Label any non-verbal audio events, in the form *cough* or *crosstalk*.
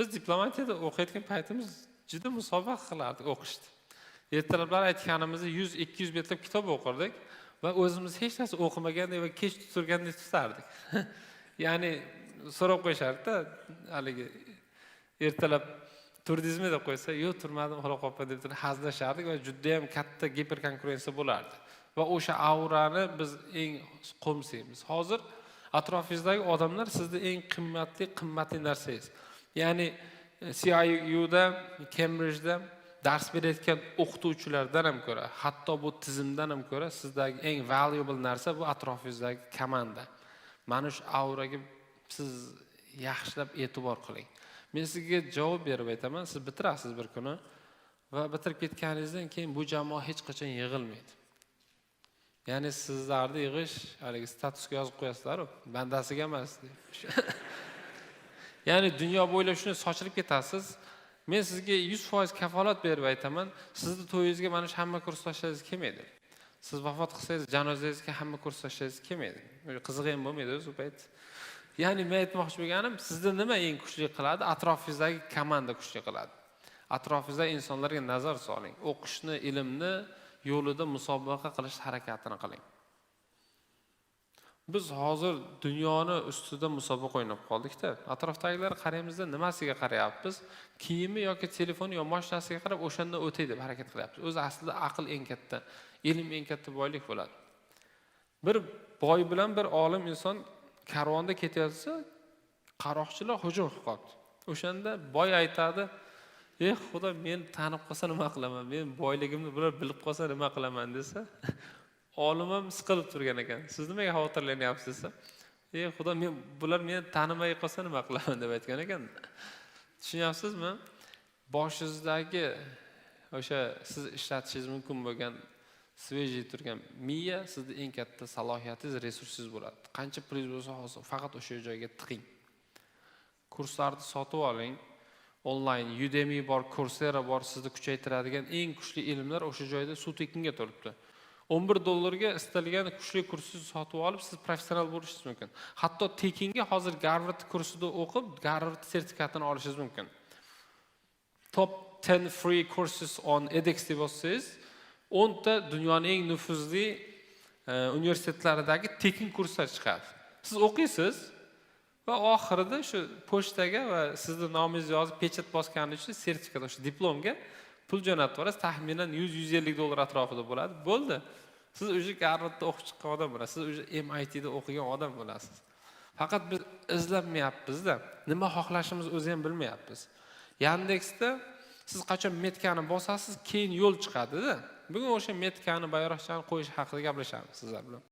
biz diplomatiyada o'qiyotgan paytimiz juda musobaqa qilardik o'qishda ertalablar aytganimizni yuz ikki yuz betlab kitob o'qirdik va o'zimiz hech narsa o'qimagandek va kech turgandek tutardik. *laughs* Ya'ni so'rab qo'yishardida haligi ertalab turdingizmi deb qo'ysa yo'q turmadim uxlab qolibman deb turib hazillashardik va judayam katta giperkonkurensiya bo'lardi. Va o'sha aurani biz eng qo'msaymiz. Hozir atrofingizdagi odamlar sizni eng qimmatli qimmatli narsangiz ya'ni e, ciuda kembridjda dars berayotgan o'qituvchilardan ham ko'ra hatto bu tizimdan ham ko'ra sizdagi eng valuable narsa bu atrofingizdagi komanda. Mana shu auraga siz yaxshilab e'tibor qiling. Men sizga javob berib aytaman siz bitirasiz bir kuni va bitirib ketganingizdan keyin bu jamoa hech qachon yig'ilmaydi. Ya'ni sizlarni yig'ish haligi statusga yozib qo'yasizlaru bandasiga emas. deb ya'ni dunyo bo'ylab shunday sochilib ketasiz. Men sizga yuz foiz kafolat berib aytaman. Sizni to'yingizga mana shu hamma kursdoshlaringiz kelmaydi siz vafot qilsangiz janozangizga hamma kursdoshlaringiz kelmaydi qiziq ham bo'lmaydi o'zi u payt. Ya'ni men aytmoqchi bo'lganim sizni nima eng kuchli qiladi? Atrofingizdagi komanda kuchli qiladi. Atrofingizdagi insonlarga nazar soling. O'qishni ilmni yo'lida musobaqa qilish harakatini qiling. Biz hozir dunyoni ustida musobaqa o'ynab qoldikda. Atrofdagilar qaraymizda nimasiga qarayapmiz? Kiyimi yoki telefoni yo mashinasiga qarab o'shandan o'tay deb harakat qilyapmiz. O'zi aslida aql eng katta ilm eng katta boylik bo'ladi. Bir boy bilan bir olim inson karvonda ketayotsa qaroqchilar hujum qilib qolibdi. O'shanda boy aytadi ey xudo meni tanib qolsa nima qilaman? Men boyligimni bular bilib qolsa nima qilaman? desa olimim siqilib turgan ekan. Siz nimaga xavotirlanyapsiz desa ey xudo men bular meni tanimay qolsa nima qilaman deb aytgan ekan. Tushunyapsizmi? Boshingizdagi o'sha siz ishlatishingiz mumkin bo'lgan svejiy turgan miya sizni eng katta salohiyatingiz resursingiz bo'ladi. Qancha pulingiz bo'lsa hozir faqat o'sha joyga tiqing. Kurslarni sotib oling. Onlayn udemy bor coursera bor sizni kuchaytiradigan eng kuchli ilmlar o'sha joyda suv tekinga turibdi. O'n bir dollarga istalgan kuchli kursni sotib olib siz professional bo'lishingiz mumkin. Hatto tekinga hozir garvard kursida o'qib garvard sertifikatini olishingiz mumkin. Top 10 free courses on edx deb yozsangiz o'nta dunyoni eng nufuzli e, universitetlaridagi tekin kurslar chiqadi. Siz o'qiysiz va oxirida shu pochtaga va sizni nomingizni yozib pechat bosgani uchun sertifikat o'sha diplomga pul jo'natib yuborasiz taxminan yuz yuz ellik dollar atrofida bo'ladi. Bo'ldi. Siz уже garvardda o'qib chiqqan odam bo'lasiz siz уже mitda o'qigan odam bo'lasiz. Faqat biz izlanmayapmizda nima xohlashimizni o'zi ham bilmayapmiz. Yandeksda siz qachon metkani bosasiz keyin yo'l chiqadida. Bugun o'sha metkani bayroqchani qo'yish haqida gaplashamiz sizlar bilan.